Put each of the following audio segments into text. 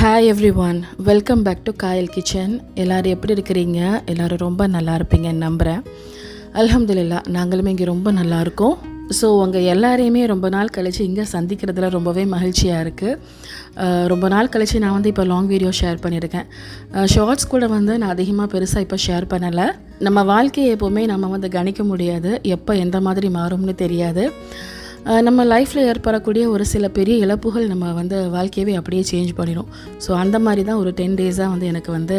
Hi everyone welcome back to Kayal kitchen எல்லோரும் எப்படி இருக்கிறீங்க? எல்லோரும் ரொம்ப நல்லா இருப்பீங்கன்னு நம்புகிறேன் அலமதுல்லா நாங்களுமே இங்கே ரொம்ப நல்லா இருக்கோம். ஸோ உங்கள் எல்லாரையுமே ரொம்ப நாள் கழித்து இங்கே சந்திக்கிறதுல ரொம்பவே மகிழ்ச்சியாக இருக்குது ரொம்ப நாள் கழித்து நான் வந்து இப்போ லாங் வீடியோ ஷேர் பண்ணியிருக்கேன். ஷார்ட்ஸ் கூட வந்து நான் அதிகமாக பெருசாக இப்போ ஷேர் பண்ணலை. நம்ம வாழ்க்கையை எப்போவுமே நம்ம வந்து கணிக்க முடியாது. எப்போ எந்த மாதிரி மாறும்னு தெரியாது. நம்ம லைஃப்பில் ஏற்படக்கூடிய ஒரு சில பெரிய இழப்புகள் நம்ம வந்து வாழ்க்கையவே அப்படியே சேஞ்ச் பண்ணிடும் ஸோ அந்த மாதிரி தான் ஒரு டென் டேஸாக வந்து எனக்கு வந்து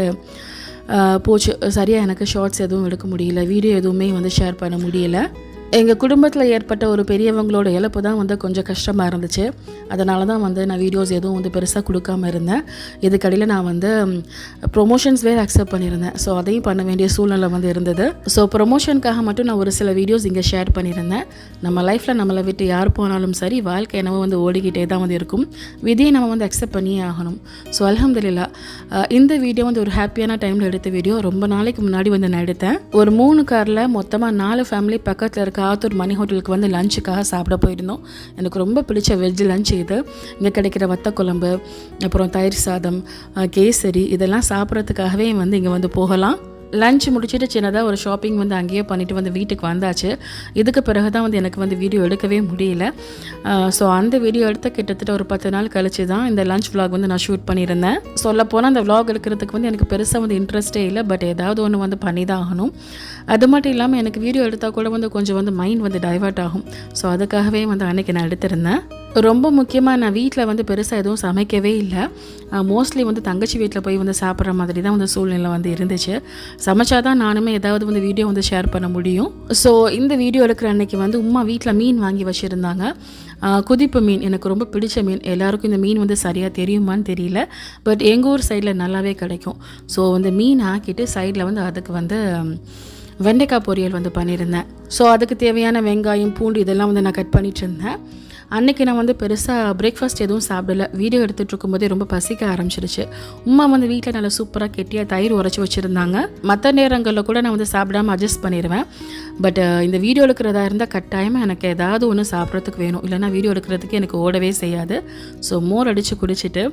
போச்சு. சரியாக எனக்கு ஷார்ட்ஸ் எதுவும் எடுக்க முடியல வீடியோ எதுவுமே வந்து ஷேர் பண்ண முடியல. எங்கள் குடும்பத்தில் ஏற்பட்ட ஒரு பெரியவங்களோட இழப்பு தான் வந்து கொஞ்சம் கஷ்டமாக இருந்துச்சு. அதனால தான் வந்து நான் வீடியோஸ் எதுவும் வந்து பெருசாக கொடுக்காம இருந்தேன். இதுக்கடையில் நான் வந்து ப்ரொமோஷன்ஸ் வேறு அக்செப்ட் பண்ணியிருந்தேன். ஸோ அதையும் பண்ண வேண்டிய சூழ்நிலை வந்து இருந்தது. ஸோ ப்ரொமோஷனுக்காக மட்டும் நான் ஒரு சில வீடியோஸ் இங்கே ஷேர் பண்ணியிருந்தேன். நம்ம லைஃப்பில் நம்மளை விட்டு யார் போனாலும் சரி வாழ்க்கை என்னவோ வந்து ஓடிக்கிட்டே தான் வந்து இருக்கும். விதியை நம்ம வந்து அக்செப்ட் பண்ணியே ஆகணும். ஸோ அலமதுல்லா இந்த வீடியோ வந்து ஒரு ஹாப்பியான டைமில் எடுத்த வீடியோ ரொம்ப நாளைக்கு முன்னாடி வந்து நான் எடுத்தேன். ஒரு மூணு காரில் மொத்தமாக நாலு ஃபேமிலி பக்கத்தில் இருக்க காத்தூர் மணி ஹோட்டலுக்கு வந்து லஞ்சுக்காக சாப்பிட போயிருந்தோம். எனக்கு ரொம்ப பிடிச்ச வெஜ் லஞ்ச் இது. இங்கே கிடைக்கிற வத்த குழம்பு அப்புறம் தயிர் சாதம் கேசரி இதெல்லாம் சாப்பிட்றதுக்காகவே வந்து இங்கே வந்து போகலாம். லஞ்ச் முடிச்சுட்டு சின்னதாக ஒரு ஷாப்பிங் வந்து அங்கேயே பண்ணிவிட்டு வந்து வீட்டுக்கு வந்தாச்சு. இதுக்கு பிறகு தான் வந்து எனக்கு வந்து வீடியோ எடுக்கவே முடியல. ஸோ அந்த வீடியோ எடுத்த கிட்டத்தட்ட ஒரு பத்து நாள் கழிச்சு தான் இந்த லஞ்ச் விலாக் வந்து நான் ஷூட் பண்ணியிருந்தேன். சொல்லப்போனால் அந்த விலாக் எடுக்கிறதுக்கு வந்து எனக்கு பெருசாக வந்து இன்ட்ரெஸ்டே இல்லை பட் ஏதாவது ஒன்று வந்து பண்ணி தான் ஆகணும். அது மட்டும் இல்லாமல் எனக்கு வீடியோ எடுத்தால் கூட வந்து கொஞ்சம் வந்து மைண்ட் வந்து டைவர்ட் ஆகும். ஸோ அதுக்காகவே வந்து அன்றைக்கி நான் எடுத்திருந்தேன். ரொம்ப முக்கியமாக நான் வீட்டில் வந்து பெருசாக எதுவும் சமைக்கவே இல்லை. மோஸ்ட்லி வந்து தங்கச்சி வீட்டில் போய் வந்து சாப்பிட்ற மாதிரி தான் வந்து சூழ்நிலை வந்து இருந்துச்சு. சமைச்சா தான் நானுமே ஏதாவது வந்து வீடியோ வந்து ஷேர் பண்ண முடியும். ஸோ இந்த வீடியோ எடுக்கிற அன்னைக்கு வந்து உமா வீட்டில் மீன் வாங்கி வச்சுருந்தாங்க. குதிப்பு மீன். எனக்கு ரொம்ப பிடிச்ச மீன். எல்லாருக்கும் இந்த மீன் வந்து சரியாக தெரியுமான்னு தெரியல. பட் எங்கள் ஊர் சைடில் நல்லாவே கிடைக்கும். ஸோ வந்து மீன் ஆக்கிட்டு சைடில் வந்து அதுக்கு வந்து வெண்டைக்காய் பொரியல் வந்து பண்ணியிருந்தேன். ஸோ அதுக்கு தேவையான வெங்காயம் பூண்டு இதெல்லாம் வந்து நான் கட் பண்ணிட்டு இருந்தேன். அன்னைக்கு நான் வந்து பெருசாக பிரேக்ஃபாஸ்ட் எதுவும் சாப்பிடல. வீடியோ எடுத்துகிட்டு இருக்கும்போதே ரொம்ப பசிக்க ஆரம்பிச்சிருச்சு. உமா வந்து வீட்டில் நல்லா சூப்பராக கெட்டியாக தயிர் உரைச்சி வச்சுருந்தாங்க. மற்ற நேரங்களில் கூட நான் வந்து சாப்பிடாம அட்ஜஸ்ட் பண்ணிடுவேன் பட் இந்த வீடியோ எடுக்கிறதா இருந்தால் கட்டாயமாக எனக்கு ஏதாவது ஒன்று சாப்பிட்றதுக்கு வேணும். இல்லைன்னா வீடியோ எடுக்கிறதுக்கு எனக்கு ஓடவே செய்யாது. ஸோ மோர் அடித்து குடிச்சிட்டு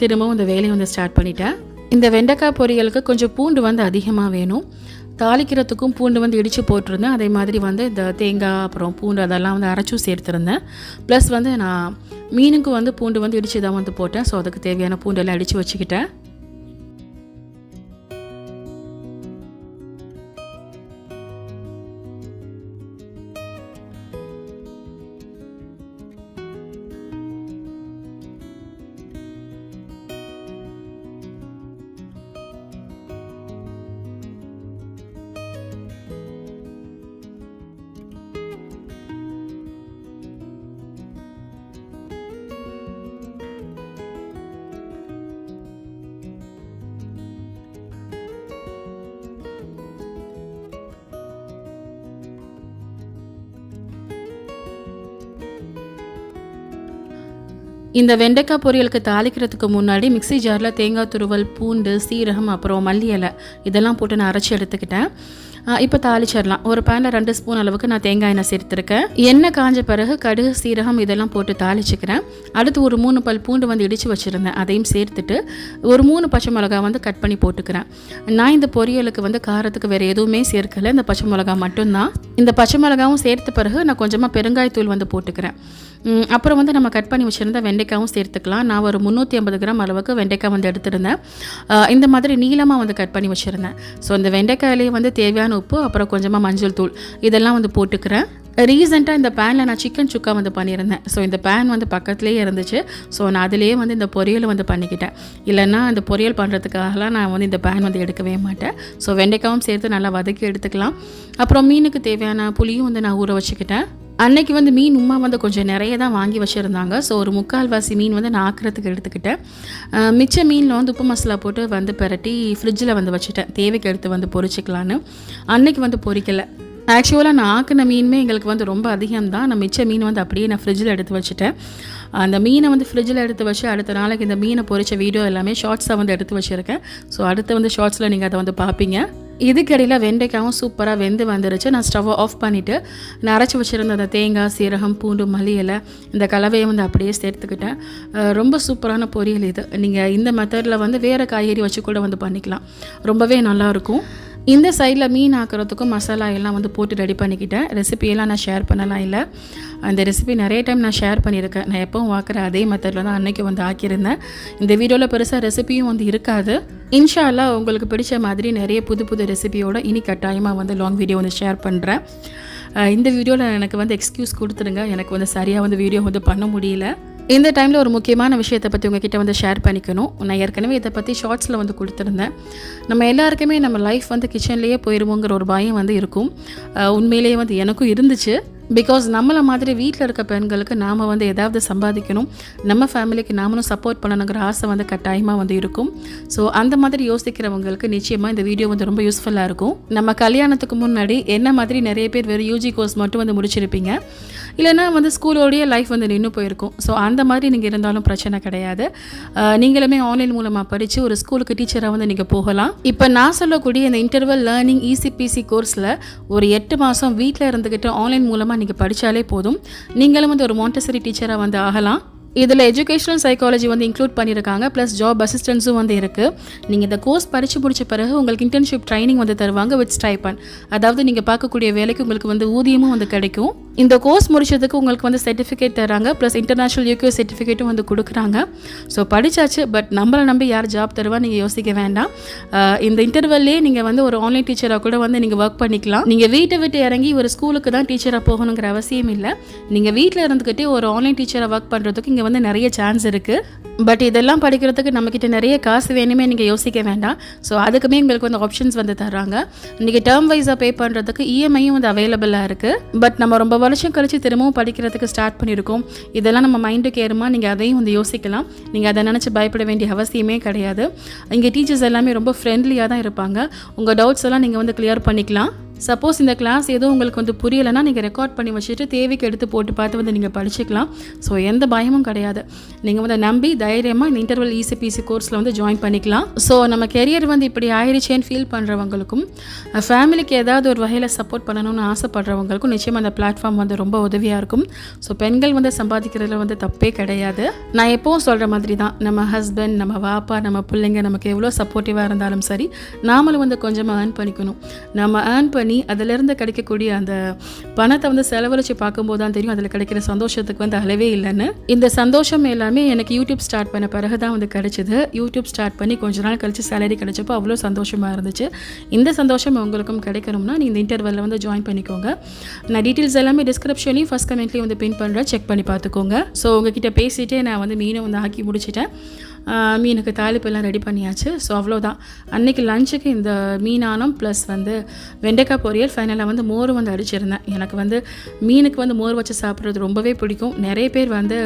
திரும்பவும் இந்த வேலையை வந்து ஸ்டார்ட் பண்ணிட்டேன். இந்த வெண்டைக்காய் பொரியலுக்கு கொஞ்சம் பூண்டு வந்து அதிகமாக வேணும். தாளிக்கிறதுக்கும் பூண்டு வந்து இடித்து போட்டிருந்தேன். அதே மாதிரி வந்து இந்த தேங்காய் அப்புறம் பூண்டு அதெல்லாம் வந்து அரைச்சும் சேர்த்துருந்தேன். ப்ளஸ் வந்து நான் மீனுக்கு வந்து பூண்டு வந்து இடித்து தான் வந்து போட்டேன். ஸோ அதுக்கு தேவையான பூண்டெல்லாம் இடித்து வச்சுக்கிட்டேன். இந்த வெண்டைக்காய் பொரியலுக்கு தாளிக்கிறதுக்கு முன்னாடி மிக்சி ஜாரில் தேங்காய் துருவல் பூண்டு சீரகம் அப்புறம் மல்லி இலை இதெல்லாம் போட்டு நான் அரைச்சி எடுத்துக்கிட்டேன். இப்போ தாளிச்சிடலாம். ஒரு பேனில் ரெண்டு ஸ்பூன் அளவுக்கு நான் தேங்காய் எண்ணெய் சேர்த்துருக்கேன். எண்ணெய் காஞ்ச பிறகு கடுகு சீரகம் இதெல்லாம் போட்டு தாளிச்சுக்கிறேன். அடுத்து ஒரு மூணு பல் பூண்டு வந்து இடித்து வச்சுருந்தேன். அதையும் சேர்த்துட்டு ஒரு மூணு பச்சை மிளகாய் வந்து கட் பண்ணி போட்டுக்கிறேன். நான் இந்த பொரியலுக்கு வந்து காரத்துக்கு வேறு எதுவுமே சேர்க்கலை. இந்த பச்சை மிளகா மட்டும்தான். இந்த பச்சை மிளகாவும் சேர்த்த பிறகு நான் கொஞ்சமாக பெருங்காயத்தூள் வந்து போட்டுக்கிறேன். அப்புறம் வந்து நம்ம கட் பண்ணி வச்சுருந்த வெண்டைக்காவும் சேர்த்துக்கலாம். நான் ஒரு முந்நூற்றி ஐம்பது கிராம் அளவுக்கு வெண்டைக்காய் வந்து எடுத்திருந்தேன். இந்த மாதிரி நீளமாக வந்து கட் பண்ணி வச்சுருந்தேன். ஸோ இந்த வெண்டைக்காயிலேயே வந்து தேவையான உப்பு அப்புறம் கொஞ்சமாக மஞ்சள் தூள். இதெல்லாம் வந்து போட்டுக்கிறேன். ரீசெண்டாக இந்த பேனில் நான் சிக்கன் சுக்கா வந்து பண்ணியிருந்தேன். ஸோ இந்த பேன் வந்து பக்கத்துலேயே இருந்துச்சு. ஸோ நான் அதிலேயே வந்து இந்த பொரியல் வந்து பண்ணிக்கிட்டேன். இல்லைன்னா இந்த பொரியல் பண்ணுறதுக்காகலாம் நான் வந்து இந்த பேன் வந்து எடுக்கவே மாட்டேன். ஸோ வெண்டைக்காவும் சேர்த்து நல்லா வதக்கி எடுத்துக்கலாம். அப்புறம் மீனுக்கு தேவையான புளியும் வந்து நான் ஊற வச்சுக்கிட்டேன். அன்னைக்கு வந்து மீன் உமா வந்து கொஞ்சம் நிறைய தான் வாங்கி வச்சுருந்தாங்க. ஸோ ஒரு முக்கால்வாசி மீன் வந்து நான் ஆக்கிறதுக்கு எடுத்துக்கிட்டேன். மிச்ச மீனில் வந்து உப்பு மசாலா போட்டு வந்து பிரட்டி ஃப்ரிட்ஜில் வந்து வச்சுட்டேன். தேவைக்கு எடுத்து வந்து பொரிச்சிக்கலான்னு. அன்னைக்கு வந்து பொறிக்கலை ஆக்சுவலாக நான் ஆக்கின மீனுமே எங்களுக்கு வந்து ரொம்ப அதிகம் தான் நான் மிச்ச மீன் வந்து அப்படியே நான் ஃப்ரிட்ஜில் எடுத்து வச்சுட்டேன். அந்த மீனை வந்து ஃப்ரிட்ஜில் எடுத்து வச்சு அடுத்த நாளைக்கு இந்த மீனை பொறிச்ச வீடியோ எல்லாமே ஷார்ட்ஸாக வந்து எடுத்து வச்சுருக்கேன். ஸோ அடுத்து வந்து ஷார்ட்ஸில் நீங்கள் அதை வந்து பார்ப்பீங்க. இதுக்கடையில் வெண்டைக்காவும் சூப்பராக வெந்து வந்துருச்சு. நான் ஸ்டவ்வை ஆஃப் பண்ணிவிட்டு நான் அரைச்சி வச்சுருந்த அந்த தேங்காய் சீரகம் பூண்டு மல்லி இலை இந்த கலவையை வந்து அப்படியே சேர்த்துக்கிட்டேன். ரொம்ப சூப்பரான பொரியல் இது. நீங்கள் இந்த மெத்தடில் வந்து வேறு காய்கறி வச்சு கூட வந்து பண்ணிக்கலாம். ரொம்பவே நல்லாயிருக்கும் இந்த சைடில் மீன் ஆக்கிறதுக்கும் மசாலா எல்லாம் வந்து போட்டு ரெடி பண்ணிக்கிட்டேன். ரெசிபியெல்லாம் நான் ஷேர் பண்ணலாம் இல்லை. அந்த ரெசிபி நிறைய டைம் நான் ஷேர் பண்ணியிருக்கேன். நான் எப்பவும் ஆக்கிற அதே மெத்தடில் தான் அன்றைக்கி வந்து ஆக்கியிருந்தேன். இந்த வீடியோவில் பெருசாக ரெசிபியும் வந்து இருக்காது. இன்ஷால்லா உங்களுக்கு பிடிச்ச மாதிரி நிறைய புது புது ரெசிபியோட இனி கட்டாயமாக வந்து லாங் வீடியோ வந்து ஷேர் பண்ணுறேன் இந்த வீடியோவில் எனக்கு வந்து எக்ஸ்கியூஸ் கொடுத்துருங்க எனக்கு வந்து சரியாக வந்து வீடியோ வந்து பண்ண முடியல. இந்த டைமில் ஒரு முக்கியமான விஷயத்தை பற்றி உங்ககிட்ட வந்து ஷேர் பண்ணிக்கணும். நான் ஏற்கனவே இதை பற்றி ஷார்ட்ஸில் வந்து கொடுத்துருந்தேன். நம்ம எல்லாருக்குமே நம்ம லைஃப் வந்து கிச்சன்லேயே போயிடுவோங்கிற ஒரு பயம் வந்து இருக்கும். உண்மையிலேயே வந்து எனக்கும் இருந்துச்சு. பிகாஸ் நம்மளை மாதிரி வீட்டில் இருக்க பெண்களுக்கு நாம் வந்து ஏதாவது சம்பாதிக்கணும். நம்ம ஃபேமிலிக்கு நாமளும் சப்போர்ட் பண்ணணுங்கிற ஆசை வந்து கட்டாயமாக வந்து இருக்கும். ஸோ அந்த மாதிரி யோசிக்கிறவங்களுக்கு நிச்சயமாக இந்த வீடியோ வந்து ரொம்ப யூஸ்ஃபுல்லாக இருக்கும். நம்ம கல்யாணத்துக்கு முன்னாடி என்ன மாதிரி நிறைய பேர் வெறும் யூஜி கோர்ஸ் மட்டும் வந்து முடிச்சிருப்பீங்க. இல்லைன்னா வந்து ஸ்கூலோடைய லைஃப் வந்து நின்று போயிருக்கும். ஸோ அந்த மாதிரி நீங்கள் இருந்தாலும் பிரச்சனை கிடையாது. நீங்களுமே ஆன்லைன் மூலமாக படித்து ஒரு ஸ்கூலுக்கு டீச்சராக வந்து நீங்கள் போகலாம். இப்போ நான் சொல்லக்கூடிய இந்த இன்டர்வல் லேர்னிங் இசிபிசி கோர்ஸில் ஒரு எட்டு மாதம் வீட்டில் இருந்துக்கிட்டு ஆன்லைன் மூலமாக நீங்கள் படித்தாலே போதும். நீங்களும் வந்து ஒரு மாண்டசரி டீச்சராக வந்து ஆகலாம். இதில் எஜுகேஷனல் சைக்காலஜி வந்து இன்க்ளூட் பண்ணியிருக்காங்க ப்ளஸ் ஜாப் அசிஸ்டன்ஸும் வந்து இருக்குது நீங்கள் இந்த கோர்ஸ் படித்து முடிச்ச பிறகு உங்களுக்கு இன்டர்ன்ஷிப் ட்ரைனிங் வந்து தருவாங்க வித் ஸ்டைப்பன் அதாவது நீங்கள் பார்க்கக்கூடிய வேலைக்கு உங்களுக்கு வந்து ஊதியமும் வந்து கிடைக்கும். இந்த கோர்ஸ் முடிச்சதுக்கு உங்களுக்கு வந்து சர்டிஃபிகேட் தராங்க ப்ளஸ் இன்டர்நேஷனல் யூகே சர்டிஃபிகேட்டும் வந்து கொடுக்குறாங்க. ஸோ படிச்சாச்சு பட் நம்மளை நம்பி யார் ஜாப் தருவா நீங்கள் யோசிக்க வேண்டாம். இந்த இன்டர்வல்லே நீங்கள் வந்து ஒரு ஆன்லைன் டீச்சராக கூட வந்து நீங்கள் ஒர்க் பண்ணிக்கலாம். நீங்கள் வீட்டை விட்டு இறங்கி ஒரு ஸ்கூலுக்கு தான் டீச்சராக போகணுங்கிற அவசியம் இல்லை. நீங்கள் வீட்டில் இருந்துக்கிட்டே ஒரு ஆன்லைன் டீச்சராக ஒர்க் பண்ணுறதுக்கு இங்கே வந்து நிறைய சான்ஸ் இருக்குது பட் இதெல்லாம் படிக்கிறதுக்கு நம்மக்கிட்ட நிறைய காசு வேணுமே நீங்கள் யோசிக்க வேண்டாம். ஸோ அதுக்குமே உங்களுக்கு வந்து ஆப்ஷன்ஸ் வந்து தர்றாங்க. நீங்கள் டேர்ம் வைஸாக பே பண்ணுறதுக்கு இஎம்ஐயும் வந்து அவைலபிளாக இருக்குது பட் நம்ம ரொம்ப வருஷம் கழிச்சு திரும்பவும் படிக்கிறதுக்கு ஸ்டார்ட் பண்ணியிருக்கோம். இதெல்லாம் நம்ம மைண்டுக்கு ஏறுமா? நீங்கள் அதையும் வந்து யோசிக்கலாம். நீங்கள் அதை நினச்சி பயப்பட வேண்டிய அவசியமே கிடையாது. இங்கே டீச்சர்ஸ் எல்லாமே ரொம்ப ஃப்ரெண்ட்லியாக தான் இருப்பாங்க. உங்கள் டவுட்ஸ் எல்லாம் நீங்கள் வந்து கிளியர் பண்ணிக்கலாம். சப்போஸ் இந்த கிளாஸ் எதுவும் உங்களுக்கு வந்து புரியலைன்னா நீங்கள் ரெக்கார்ட் பண்ணி வச்சுட்டு தேவைக்கு எடுத்து போட்டு பார்த்து வந்து நீங்கள் படிச்சுக்கலாம். ஸோ எந்த பயமும் கிடையாது. நீங்கள் வந்து நம்பி தைரியமாக இந்த இன்டர்வல் இசிபிசி கோர்ஸில் வந்து ஜாயின் பண்ணிக்கலாம். ஸோ நம்ம கெரியர் வந்து இப்படி ஆயிடுச்சேன்னு ஃபீல் பண்ணுறவங்களுக்கும் ஃபேமிலிக்கு ஏதாவது ஒரு வகையில் சப்போர்ட் பண்ணணும்னு ஆசைப்படுறவங்களுக்கும் நிச்சயமாக அந்த பிளாட்ஃபார்ம் வந்து ரொம்ப உதவியாக இருக்கும். ஸோ பெண்கள் வந்து சம்பாதிக்கிறதுல வந்து தப்பே கிடையாது. நான் எப்போவும் சொல்கிற மாதிரி தான். நம்ம ஹஸ்பண்ட் நம்ம வாப்பா நம்ம பிள்ளைங்க நமக்கு எவ்வளோ சப்போர்ட்டிவாக இருந்தாலும் சரி நாமளும் வந்து கொஞ்சமாக ஏர்ன் பண்ணிக்கணும். நம்ம ஏர்ன் பண்ணி அதிலிருந்து கிடைக்கக்கூடிய அந்த பணத்தை வந்து செலவழித்து பார்க்கும்போது தான் தெரியும். அதில் கிடைக்கிற சந்தோஷத்துக்கு வந்து அளவே இல்லைன்னு. இந்த சந்தோஷம் எல்லாமே எனக்கு யூடியூப் ஸ்டார்ட் பண்ண பிறகு தான் வந்து கிடைச்சிது. யூடியூப் ஸ்டார்ட் பண்ணி கொஞ்ச நாள் கழிச்சு சேலரி கிடைச்சப்போ அவ்வளோ சந்தோஷமாக இருந்துச்சு. இந்த சந்தோஷம் உங்களுக்கும் கிடைக்கணும்னா நீங்கள் இந்த இன்டர்வலில் வந்து ஜாயின் பண்ணிக்கோங்க. நான் டீட்டெயில்ஸ் எல்லாமே டிஸ்கிரிப்ஷனையும் ஃபஸ்ட் கமெண்ட்லேயும் வந்து பின் பண்ணுறேன் செக் பண்ணி பார்த்துக்கோங்க. ஸோ உங்ககிட்ட பேசிகிட்டே நான் வந்து மீனை வந்து ஆக்கி முடிச்சிட்டேன். மீனுக்கு தாளிப்பு எல்லாம் ரெடி பண்ணியாச்சு. ஸோ அவ்வளோதான் அன்னைக்கு லஞ்சுக்கு இந்த மீனானம் ப்ளஸ் வந்து வெண்டைக்காய் பொரியல் ஃபைனலாக வந்து மோர் வந்து அடிச்சிருந்தேன். எனக்கு வந்து மீனுக்கு வந்து மோர் வச்சு சாப்பிட்றது ரொம்பவே பிடிக்கும். நிறைய பேர் வந்து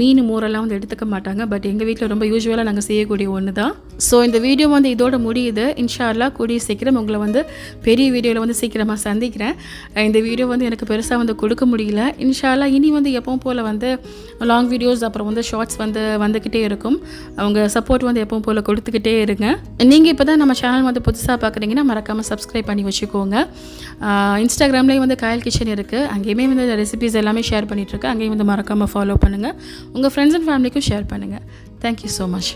மீன் மோரெல்லாம் வந்து எடுத்துக்க மாட்டாங்க. பட் எங்கள் வீட்டில் ரொம்ப யூஸ்வலாக நாங்கள் செய்யக்கூடிய ஒன்று தான் ஸோ இந்த வீடியோ வந்து இதோட முடியுது. இன்ஷா கூடிய சீக்கிரம் உங்களை வந்து பெரிய வீடியோவில் வந்து சீக்கிரமாக சந்திக்கிறேன். இந்த வீடியோ வந்து எனக்கு பெருசாக வந்து கொடுக்க முடியல. இன்ஷா இனி வந்து எப்பவும் போல் வந்து லாங் வீடியோஸ் அப்புறம் வந்து ஷார்ட்ஸ் வந்து வந்துக்கிட்டே இருக்கும். அவங்க சப்போர்ட் வந்து எப்பவும் போல் கொடுத்துக்கிட்டே இருங்க. நீங்கள் இப்போ தான் நம்ம சேனல் வந்து புதுசாக பார்க்குறீங்கன்னா மறக்காமல் சப்ஸ்கிரைப் பண்ணி வச்சுக்கோங்க. இன்ஸ்டாகிராம்லேயும் வந்து காயல் கிச்சன் இருக்குது அங்கேயுமே வந்து ரெசிபிஸ் எல்லாமே ஷேர் பண்ணிகிட்ருக்கேன் அங்கேயும் வந்து மறக்காமல் ஃபாலோ பண்ணுங்கள் உங்கள் ஃப்ரெண்ட்ஸ் அண்ட் ஃபேமிலிக்கும் ஷேர் பண்ணுங்கள் தேங்க்யூ ஸோ மச்